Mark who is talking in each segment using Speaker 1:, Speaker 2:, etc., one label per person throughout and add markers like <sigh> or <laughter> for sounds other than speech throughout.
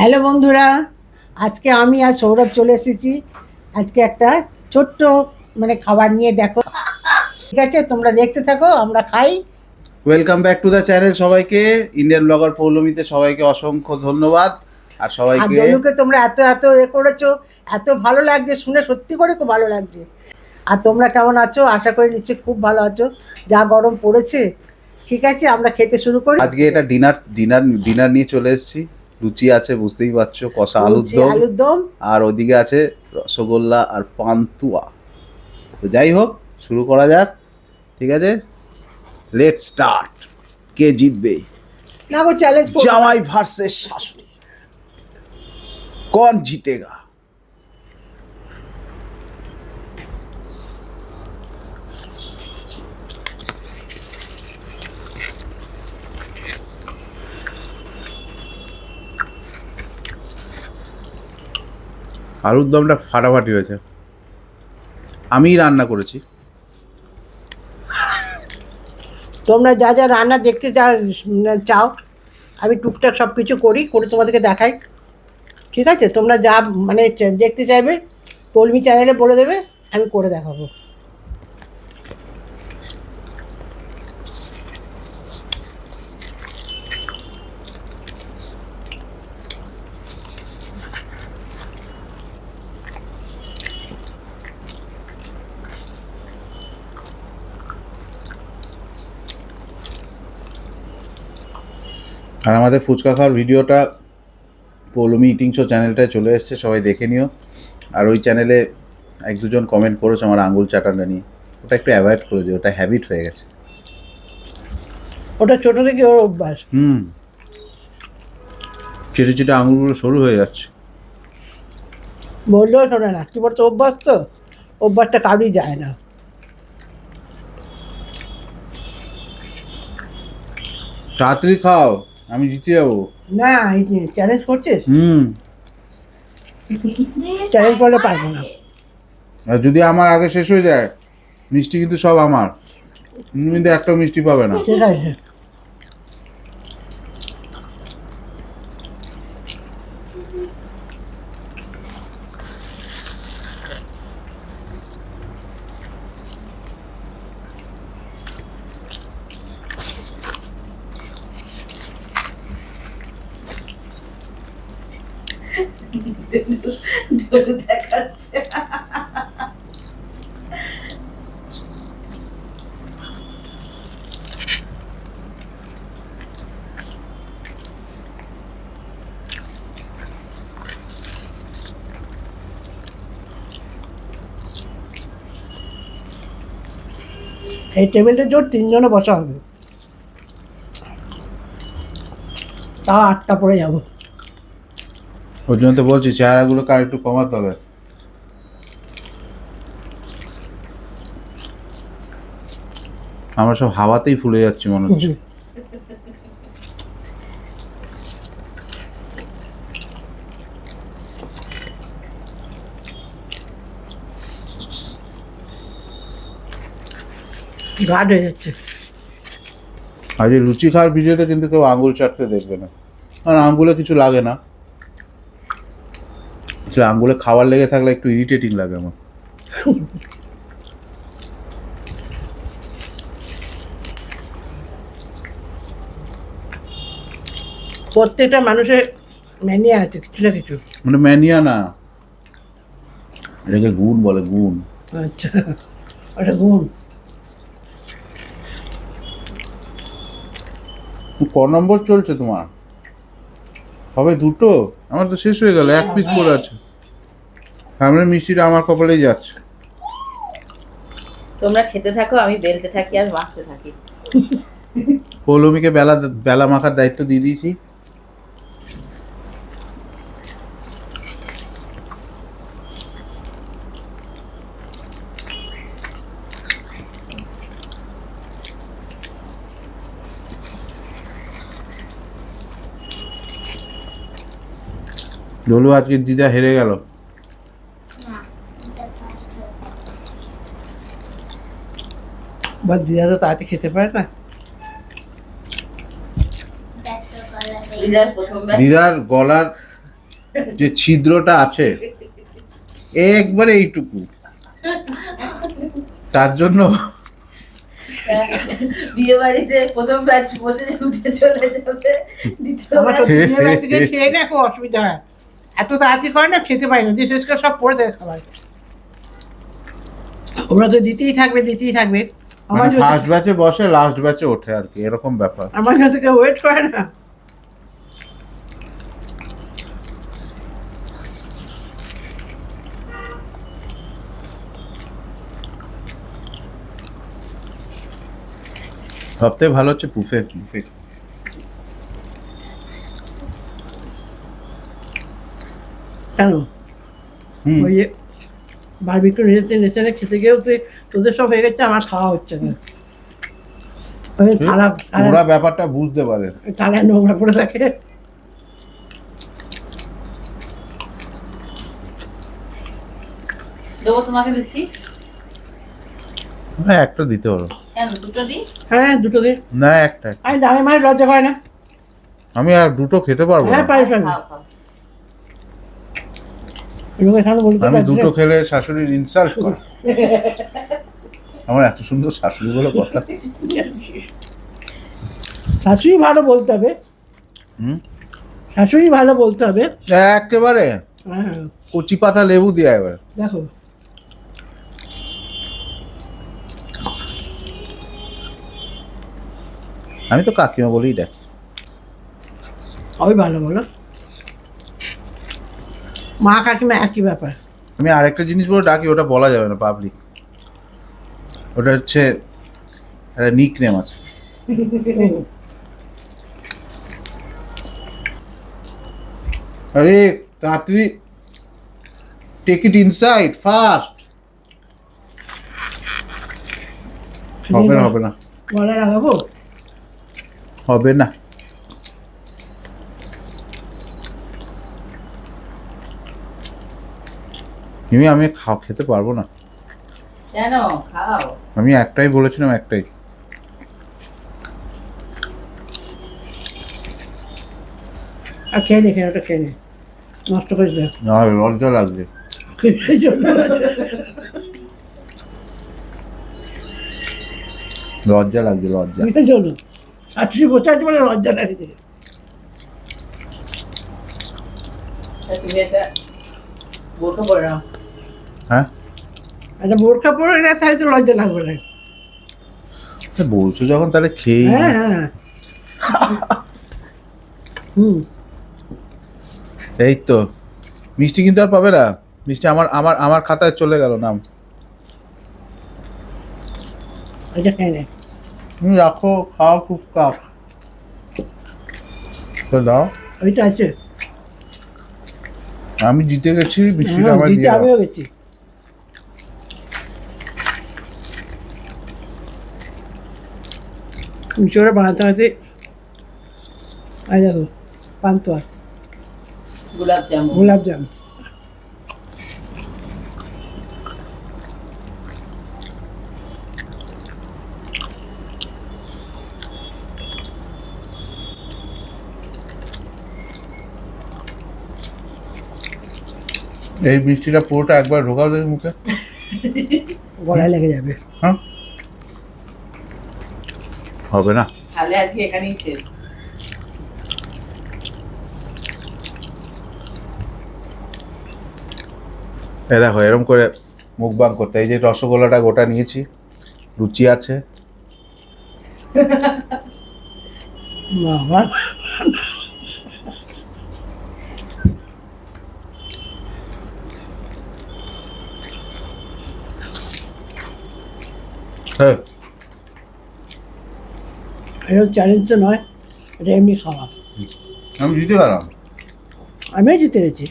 Speaker 1: Hello বন্ধুরা আজকে আমি আর সৌরভ চলে এসেছি। আজকে একটা ছোট্ট মানে খাবার নিয়ে দেখো। ঠিক আছে তোমরা দেখতে থাকো আমরা খাই।
Speaker 2: Welcome back to the channel সবাইকে। ইন্ডিয়ান ব্লগার পৌলমীতে সবাইকে অসংখ্য ধন্যবাদ। আর সবাইকে
Speaker 1: দলুকে তোমরা এত এত এ করেছ এত ভালো লাগছে শুনে সত্যি করে খুব ভালো লাগছে। আর তোমরা কেমন আছো? আশা করি নিশ্চয়ই খুব ভালো আছো। যা গরম পড়েছে ঠিক আছে আমরা খেতে শুরু করি।
Speaker 2: আজকে এটা ডিনার ডিনার ডিনার নিয়ে চলে এসেছি। লুচি আছে বুঝতেই পারছ কষা আলুর
Speaker 1: লুচি,
Speaker 2: দম।
Speaker 1: আলুর দম।
Speaker 2: আর ওদিকে আছে রসগোল্লা আর পান্তুয়া। তো যাই হোক শুরু করা যাক ঠিক আছে? লেট স্টার্ট কে জিতবে?
Speaker 1: না গো চ্যালেঞ্জ
Speaker 2: জামাই ভার্সেস শাশুড়ি। কোন জিতেগা? আলুর দমটা ফাটাফাটি হয়েছে। আমি রান্না করেছি।
Speaker 1: তোমরা যা যা রান্না দেখতে চাও, আমি টুকটাক সব কিছু করি, করে তোমাদেরকে দেখাই। ঠিক আছে? তোমরা যা মানে দেখতে চাইবে, কলমি চ্যানেলে বলে দেবে, আমি করে দেখাবো।
Speaker 2: আর আমাদের ফুচকা খাওয়ার ভিডিওটা পৌলমি ইটিং শো চ্যানেলটায় চলে এসছে সবাই দেখে নিও। আর ওই চ্যানেলে এক দুজন কমেন্ট করেছে আমার আঙুল চাটাটা নিয়ে। ওটা একটু অ্যাভয়েড করে দিও ওটা হ্যাবিট হয়ে গেছে।
Speaker 1: ওটা ছোটো থেকে ওর অভ্যাস।
Speaker 2: হুম। চেটে চেটে আঙুলগুলো সরু হয়ে যাচ্ছে।
Speaker 1: বললেও শোনে না কি বলতো অভ্যাস তো? অভ্যাসটা কারোই যায় না।
Speaker 2: তাড়াতাড়ি খাও। আমি জিতে যাব।
Speaker 1: না চ্যালেঞ্জ করছিস?
Speaker 2: হুম।
Speaker 1: চ্যালেঞ্জ করলে পারব না।
Speaker 2: আর যদি আমার আগে শেষ হয়ে যায় মিষ্টি কিন্তু সব আমার। তুমি কিন্তু একটা মিষ্টি পাবে না।
Speaker 1: ঠিক আছে এই টেবিলটা জোর তিনজনে বসা হবে। তাও আটটা পরে যাব।
Speaker 2: ওর জন্য তো বলছি চেহারাগুলোকে আর একটু কমাতে হবে? আমরা সব হাওয়াতেই ফুলে যাচ্ছি মনে হচ্ছে।
Speaker 1: গাঢ় হয়ে যাচ্ছে?
Speaker 2: আজ লুচি খাওয়ার ভিডিওতে কিন্তু কেউ আঙুল চাটতে দেখবে না। কারণ আঙুলে কিছু লাগে না। আসলে আঙুলে খাবার লেগে থাকলে একটু ইরিটেটিং লাগে আমার।
Speaker 1: প্রত্যেকটা মানুষের ম্যানিয়া আছে কিছু না কিছু।
Speaker 2: মানে ম্যানিয়া না। এটাকে গুণ বলে গুণ।
Speaker 1: আচ্ছা ওটা গুণ।
Speaker 2: ক নম্বর চলছে তোমার? হবে দুটো? আমার তো শেষ হয়ে গেল এক পিস পড়ে আছে। সামনে মিষ্টিটা আমার কপালেই যাচ্ছে।
Speaker 3: তোমরা খেতে থাকো আমি বেলতে থাকি আর মাখতে থাকি।
Speaker 2: পৌলমীকে বেলা বেলা মাখার দায়িত্ব দিয়ে দিয়েছি। ডলু আজকে দিদা হেরে গেল।
Speaker 1: বা দিদা তো তাড়াতাড়ি খেতে পারে না।
Speaker 3: দিদার
Speaker 2: গলার যে ছিদ্রটা আছে একবারে এইটুকু। তার জন্য
Speaker 3: বিয়ে বাড়িতে প্রথম ব্যাচ বসে উঠে চলে যাবে দ্বিতীয়
Speaker 1: খেয়ে খুব অসুবিধা হয়। এত তাড়াতাড়ি করে না খেতে পারি না। দিয়ে শেষ করে সব পড়ে দেয় খাবার ওরা তো দিতেই থাকবে দিতেই থাকবে। আমার
Speaker 2: মানে ফার্স্ট ব্যাচে বসে লাস্ট ব্যাচে ওঠে আর কি এরকম ব্যাপার।
Speaker 1: আমার কাছে কেউ ওয়েট করে না।
Speaker 2: সবথেকে ভালো হচ্ছে পুফে পুফে
Speaker 1: কেন? ওই যে বারবিকিউ নেচে নেচে খেতে গিয়েও তুই তোদের সব হয়ে গেছে আমার খাওয়া হচ্ছে না।
Speaker 2: ওরা ব্যাপারটা বুঝতে পারে।
Speaker 1: থালায় নোংরা পড়ে থাকে।
Speaker 3: দেবো তোমাকে দিচ্ছি।
Speaker 2: হ্যাঁ একটা দিতে পারো।
Speaker 3: কেন দুটো দিই?
Speaker 1: হ্যাঁ দুটো দিন
Speaker 2: না একটা
Speaker 1: আমি দামে মানে লজ্জা করে না।
Speaker 2: আমি আর দুটো খেতে পারব
Speaker 1: হ্যাঁ
Speaker 2: না।
Speaker 1: পারি বলতে
Speaker 2: আমি দুটো খেলে শাশুড়ির ইনসাল্ট কর। আমার এত সুন্দর শাশুড়ি বলে কথা।
Speaker 1: শাশুড়ি ভালো বলতে হবে।
Speaker 2: হুম?
Speaker 1: শাশুড়ি ভালো বলতে হবে।
Speaker 2: একেবারে।
Speaker 1: হ্যাঁ।
Speaker 2: কচি পাতা লেবু দিয়ে এবার।
Speaker 1: দেখো।
Speaker 2: আমি তো কাকিমা বলেই দেখ
Speaker 1: ওই ভালো বলো। মা কাকিমা একই ব্যাপার।
Speaker 2: আমি আরেকটা জিনিস বলে ডাকি ওটা বলা যাবে না পাবলিক ওটা হচ্ছে একটা নিক নেম আছে। আরে তাড়াতাড়ি টেক ইট ইনসাইড ফাস্ট হবে না হবে না।
Speaker 1: গলা লাগাবো?
Speaker 2: হবে না। মিমি আমি খাও খেতে পারব না।
Speaker 3: কেন? খাও।
Speaker 2: আমি একটাই বলেছিলাম একটাই।
Speaker 1: আর খেয়ে নে ওটা খেয়ে নে। নষ্ট করিস না।
Speaker 2: না লজ্জা লাগবে লজ্জা লাগবে লজ্জা।
Speaker 1: এই জন্য শাশুড়ি বসে আছে বলে লজ্জা লাগছে।
Speaker 3: তুমি এটা পরে
Speaker 2: হ্যাঁ?
Speaker 1: আচ্ছা বোরখা পরে না তাহলে তো লজ্জা লাগবে না।
Speaker 2: বলছো যখন তাহলে খেয়ে
Speaker 1: হ্যাঁ হ্যাঁ। হুম।
Speaker 2: এই তো মিষ্টি কিন্তু আর পাবে না। মিষ্টি আমার আমার আমার খাতায় চলে গেল নাম।
Speaker 1: এটা নে।
Speaker 2: তুমি রাখো খাও খুব কাপ। দাও।
Speaker 1: ওইটা আছে।
Speaker 2: আমি জিতে গেছি মিষ্টিটা
Speaker 1: হ্যাঁ,
Speaker 2: আমার
Speaker 1: আমিও গেছি। মিশরে বানাতে বানাতে আই দেখো পান্তুয়া।
Speaker 3: গোলাপ জামুন
Speaker 1: গোলাপ জাম।
Speaker 2: এই মিষ্টিটা পুরোটা একবার ঢোকাও দেখি মুখে।
Speaker 1: গলায় লেগে যাবে।
Speaker 2: হ্যাঁ? হবে না।
Speaker 3: তাহলে আজকে এখানেই শেষ।
Speaker 2: এ দেখো এরম করে মুখ বাং করতে এই যে রসগোল্লাটা গোটা নিয়েছি লুচি আছে। <laughs>
Speaker 1: বাবা।
Speaker 2: হ্যাঁ।
Speaker 1: এটা চ্যালেঞ্জ তো নয় এটা এমনি খাওয়া
Speaker 2: আমি জিতে গেলাম।
Speaker 1: আমিও জিতে গেছি।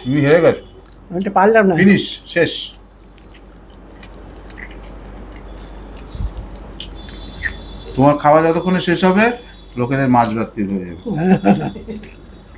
Speaker 2: তুমি হেরে গেছো।
Speaker 1: আমি তো পারলাম না।
Speaker 2: ফিনিশ শেষ। তোমার খাওয়া যতক্ষণে শেষ হবে লোকেদের মাঝরাত্রি হয়ে যাবে।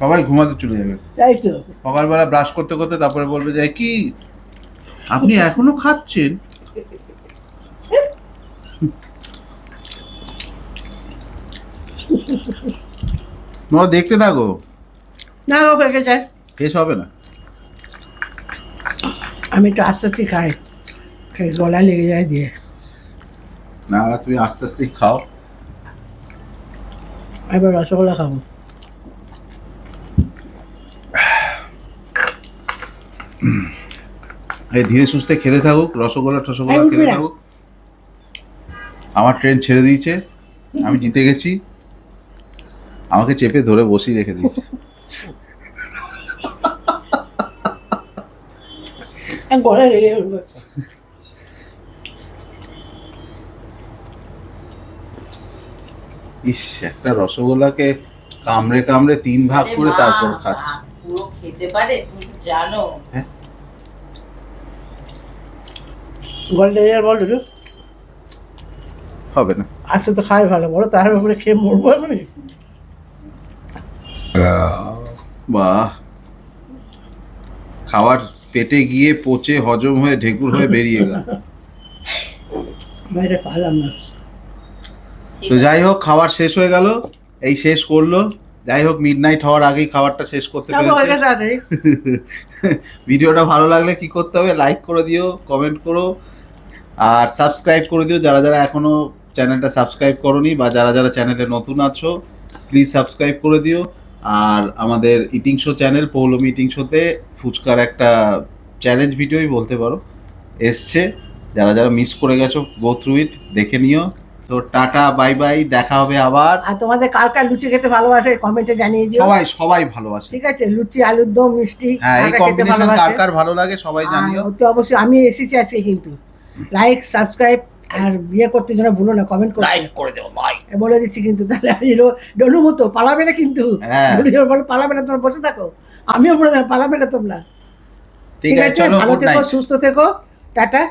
Speaker 2: সবাই ঘুমাতে চলে যাবে।
Speaker 1: তাই তো।
Speaker 2: সকালবেলা ব্রাশ করতে করতে তারপরে বলবে যে কি? আপনি এখনও খাচ্ছেন? তোমার দেখতে থাকো।
Speaker 1: না হয়ে গেছে
Speaker 2: শেষ হবে না।
Speaker 1: আমি একটু আস্তে আস্তে খাই। গলায় লেগে যায় দিয়ে।
Speaker 2: না তুমি আস্তে আস্তে খাও।
Speaker 1: এবার রসগোল্লা খাব।
Speaker 2: এই ধীরে সুস্থে খেতে থাকুক রসগোল্লা টসগোল্লা খেতে থাকুক। আমার ট্রেন ছেড়ে দিয়েছে। আমি জিতে গেছি। আমাকে চেপে ধরে বসিয়ে রেখে দিয়েছে
Speaker 1: আর গলায়
Speaker 2: ইস একটা রসগোল্লাকে কামড়ে কামড়ে তিন ভাগ করে তারপর খাচ্ছি।
Speaker 3: পুরো খেতে পারে তুমি জানো।
Speaker 1: গলায় বল দুটো।
Speaker 2: হবে না।
Speaker 1: আজকে তো খাই ভালো বলো তার উপরে খেয়ে মরবো আমি?
Speaker 2: বাহ। খাবার পেটে গিয়ে পচে হজম হয়ে ঢেকুর হয়ে বেরিয়ে গেল।
Speaker 1: না।
Speaker 2: তো যাই হোক খাবার শেষ হয়ে গেল। এই শেষ করল। যাই হোক মিড নাইট হওয়ার আগেই খাবারটা শেষ করতে পেরেছে। <laughs> ভিডিওটা ভালো লাগলে কি করতে হবে লাইক করে দিও কমেন্ট করো। আর সাবস্ক্রাইব করে দিও। যারা যারা এখনও চ্যানেলটা সাবস্ক্রাইব করনি বা যারা যারা চ্যানেলে নতুন আছো প্লিজ সাবস্ক্রাইব করে দিও। আর আমাদের eating show channel Poulami eating শোতে ফুচকার একটা চ্যালেঞ্জ ভিডিওই বলতে পারো এসছে। যারা যারা মিস করে গেছো গো থ্রু ইট দেখে নিও। তো টাটা বাই বাই দেখা হবে আবার।
Speaker 1: আর তোমাদের কার কার লুচি খেতে ভালোবাসে কমেন্টে জানিয়ে দিও।
Speaker 2: সবাই সবাই ভালোবাসে।
Speaker 1: ঠিক আছে লুচি আলুর দম মিষ্টি
Speaker 2: হ্যাঁ এই কম্বিনেশন কার কার ভালো লাগে সবাই জানিও।
Speaker 1: অতি অবশ্যই আমি এসেছি আজকে কিন্তু। লাইক সাবস্ক্রাইব আর বিয়ে করতে যেন ভুলো না কমেন্ট করে।
Speaker 2: লাইক করে দেবো লাইক
Speaker 1: বলে দিচ্ছি কিন্তু তাহলে <laughs> ডলু মতো পালাবে না কিন্তু।
Speaker 2: হ্যাঁ।
Speaker 1: বলে পালাবে না তোমরা বসে থাকো। আমিও বলে পালাবে না তোমরা।
Speaker 2: ঠিক আছে
Speaker 1: ভালো থেকো সুস্থ থেকো। টাটা